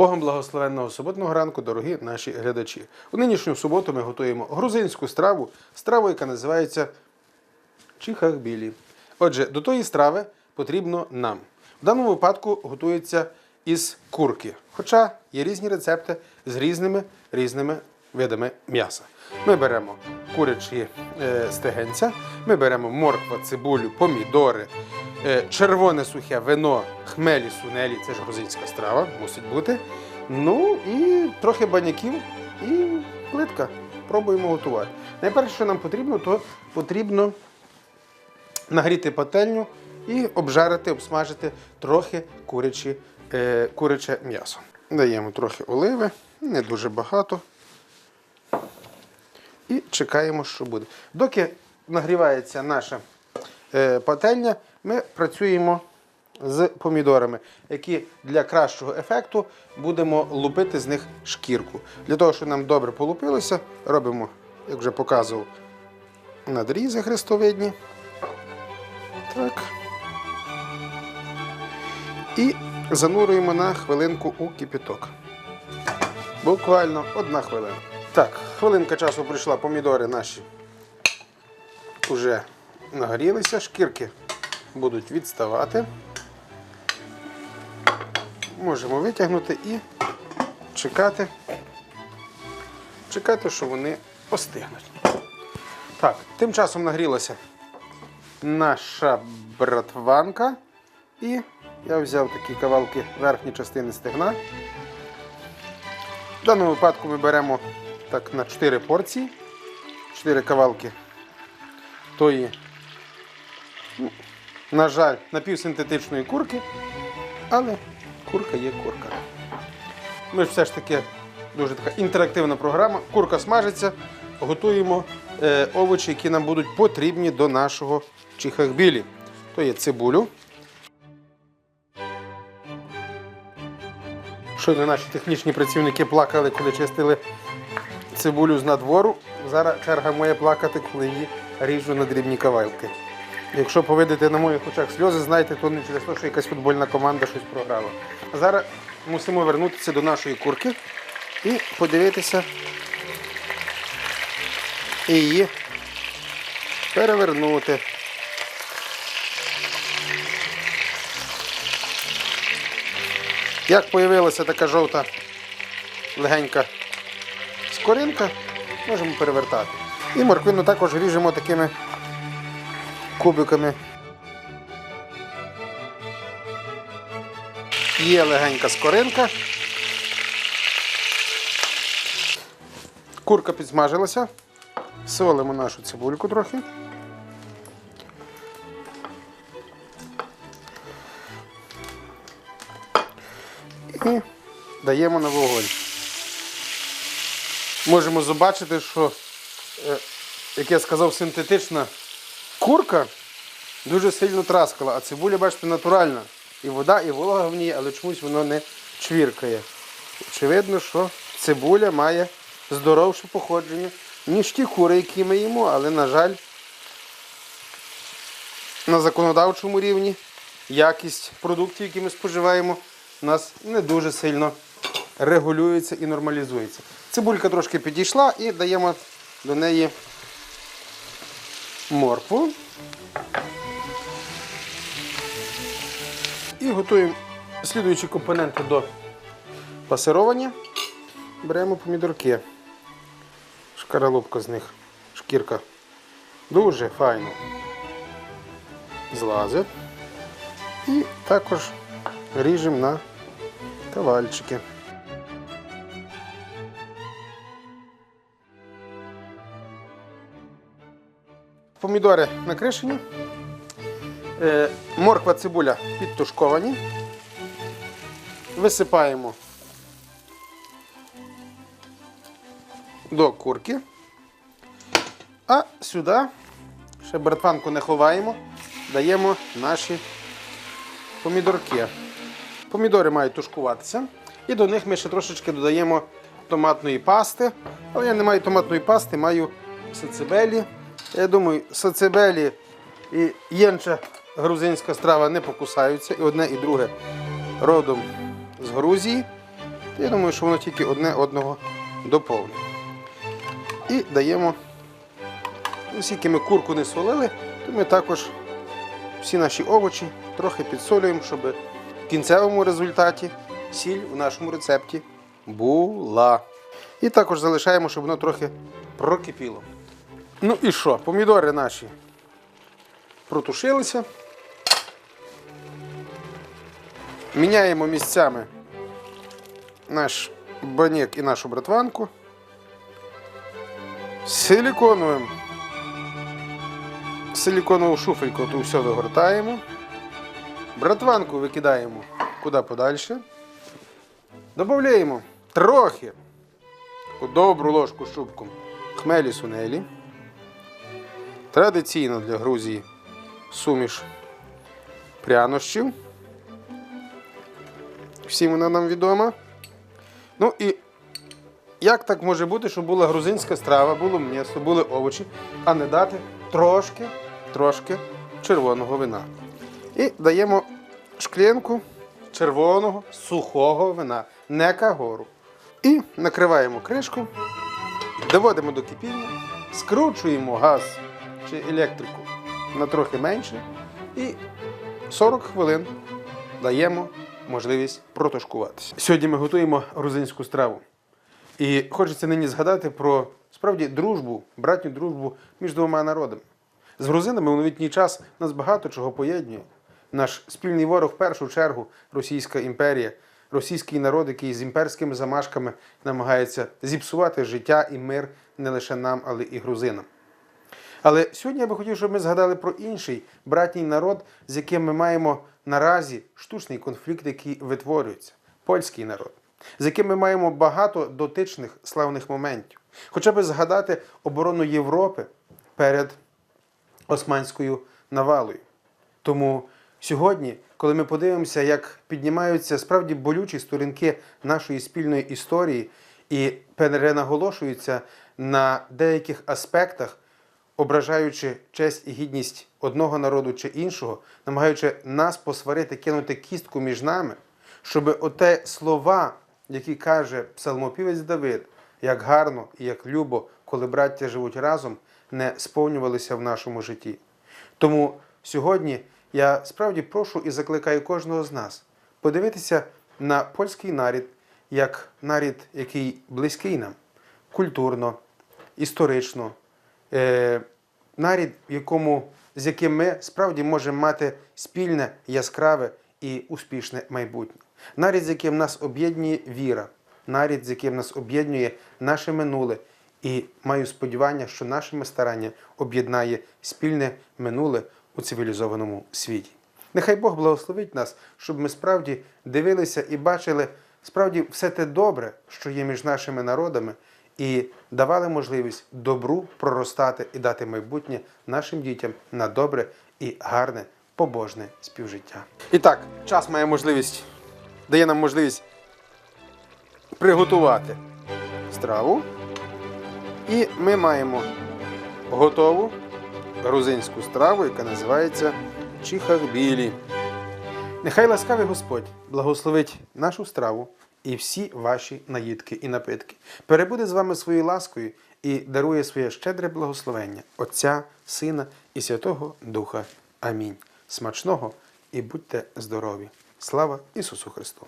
Богом благословенного суботного ранку, дорогі наші глядачі. У нинішню суботу ми готуємо грузинську страву, страву, яка називається чихахбілі. Отже, до тої страви потрібно нам. В даному випадку готується із курки. Хоча є різні рецепти з різними різними видами м'яса. Ми беремо курячі е, стегенця, ми беремо морква, цибулю, помідори, е, червоне сухе вино, хмелі, сунелі це ж грузинська страва, мусить бути. Ну і трохи баняків і плитка. Пробуємо готувати. Найперше, що нам потрібно, то потрібно нагріти пательню і обжарити, обсмажити трохи курячі, е, куряче м'ясо. Даємо трохи оливи, не дуже багато. І чекаємо, що буде. Доки нагрівається наша е, пательня, ми працюємо з помідорами, які для кращого ефекту будемо лупити з них шкірку. Для того, щоб нам добре полупилося, робимо, як вже показував, надрізи хрестовидні. Так. І занурюємо на хвилинку у кипяток. Буквально одна хвилина. Так, хвилинка часу прийшла, помідори наші вже нагорілися, шкірки будуть відставати. Можемо витягнути і чекати, чекати, що вони остигнуть. Так, тим часом нагрілася наша братванка. І я взяв такі кавалки верхні частини стегна. В даному випадку ми беремо так на 4 порції, 4 кавалки тої, на жаль, напівсинтетичної курки, але курка є курка. Ми ж все ж таки дуже така інтерактивна програма. Курка смажиться, готуємо е, овочі, які нам будуть потрібні до нашого чихахбілі. То є цибулю. Щойно наші технічні працівники плакали, коли чистили цибулю з надвору. Зараз черга моя плакати, коли її ріжу на дрібні кавалки. Якщо повидите на моїх очах сльози, знайте, то не через те, що якась футбольна команда щось програла. Зараз мусимо вернутися до нашої курки і подивитися і її перевернути. Як з'явилася така жовта легенька скоринка, можемо перевертати. І морквину також ріжемо такими кубиками. Є легенька скоринка. Курка підсмажилася. Солимо нашу цибульку трохи. І даємо на вогонь. Можемо побачити, що, е, як я сказав, синтетична курка дуже сильно траскала, а цибуля, бачите, натуральна. І вода, і волога в ній, але чомусь воно не чвіркає. Очевидно, що цибуля має здоровше походження, ніж ті кури, які ми їмо, але, на жаль, на законодавчому рівні якість продуктів, які ми споживаємо, у нас не дуже сильно регулюється і нормалізується. Цибулька трошки підійшла і даємо до неї моркву. І готуємо слідуючі компоненти до пасировання. Беремо помідорки. Шкаралупка з них, шкірка. Дуже файно злазить. І також ріжемо на кавальчики. Помідори накришені. Е, Морква, цибуля підтушковані. Висипаємо до курки. А сюди, ще братванку не ховаємо, даємо наші помідорки. Помідори мають тушкуватися. І до них ми ще трошечки додаємо томатної пасти. Але я не маю томатної пасти, маю сацебелі. Я думаю, сацебелі і єнча грузинська страва не покусаються. І одне, і друге родом з Грузії. Я думаю, що воно тільки одне одного доповнить. І даємо, оскільки ми курку не солили, то ми також всі наші овочі трохи підсолюємо, щоб в кінцевому результаті сіль у нашому рецепті була. І також залишаємо, щоб воно трохи прокипіло. Ну і що? Помідори наші протушилися. Міняємо місцями наш банєк і нашу братванку. Силіконовим. Силіконову шуфельку тут все вигортаємо. Братванку викидаємо куди подальше. Додаємо трохи таку добру ложку щупку хмелі сунелі. Традиційно для Грузії суміш прянощів. Всім вона нам відома. Ну і як так може бути, щоб була грузинська страва, було м'ясо, були овочі, а не дати трошки, трошки червоного вина. І даємо шклянку червоного сухого вина, не кагору. І накриваємо кришку, доводимо до кипіння, скручуємо газ чи електрику на трохи менше і 40 хвилин даємо можливість протушкуватися. Сьогодні ми готуємо грузинську страву. І хочеться нині згадати про справді дружбу, братню дружбу між двома народами. З грузинами у новітній час нас багато чого поєднує. Наш спільний ворог в першу чергу Російська імперія, російський народ, який з імперськими замашками намагається зіпсувати життя і мир не лише нам, але і грузинам. Але сьогодні я би хотів, щоб ми згадали про інший братній народ, з яким ми маємо наразі штучний конфлікт, який витворюється польський народ, з яким ми маємо багато дотичних славних моментів. Хоча б згадати оборону Європи перед османською навалою. Тому сьогодні, коли ми подивимося, як піднімаються справді болючі сторінки нашої спільної історії і перенаголошуються на деяких аспектах, ображаючи честь і гідність одного народу чи іншого, намагаючи нас посварити, кинути кістку між нами, щоб оте слова, які каже псалмопівець Давид, як гарно і як любо, коли браття живуть разом, не сповнювалися в нашому житті. Тому сьогодні я справді прошу і закликаю кожного з нас подивитися на польський нарід як нарід, який близький нам культурно, історично, нарід, в якому, з яким ми справді можемо мати спільне, яскраве і успішне майбутнє. Нарід, з яким нас об'єднує віра, нарід, з яким нас об'єднує наше минуле. І маю сподівання, що нашими стараннями об'єднає спільне минуле у цивілізованому світі. Нехай Бог благословить нас, щоб ми справді дивилися і бачили справді все те добре, що є між нашими народами, і давали можливість добру проростати і дати майбутнє нашим дітям на добре і гарне побожне співжиття. І так, час має можливість, дає нам можливість приготувати страву. І ми маємо готову грузинську страву, яка називається чихахбілі. Нехай ласкавий Господь благословить нашу страву і всі ваші наїдки і напитки. Перебуде з вами своєю ласкою і дарує своє щедре благословення Отця, Сина і Святого Духа. Амінь. Смачного і будьте здорові! Слава Ісусу Христу!